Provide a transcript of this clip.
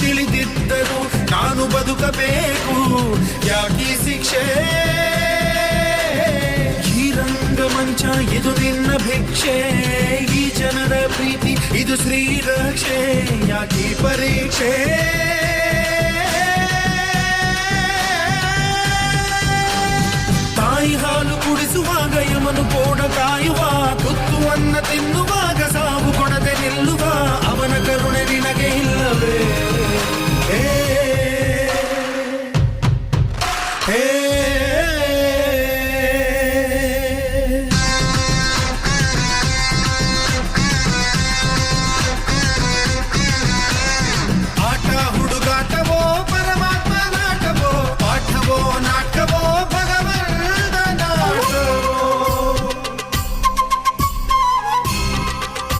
ತಿಳಿದಿದ್ದರು ನಾನು ಬದುಕಬೇಕು. ಯಾಕಿ ಶಿಕ್ಷೆ? ಈ ರಂಗಮಂಚ ಇದು ನಿನ್ನ ಭಿಕ್ಷೆ. ಈ ಜನರ ಪ್ರೀತಿ, ಇದು ಶ್ರೀರಕ್ಷೆ ಯಾಕಿ ಪರೀಕ್ಷೆ? ತಾಯಿ ಹಾಲು ಕುಡಿಸುವಾಗ ಯಮನು ಕೋಡ ಕಾಯುವ Hey!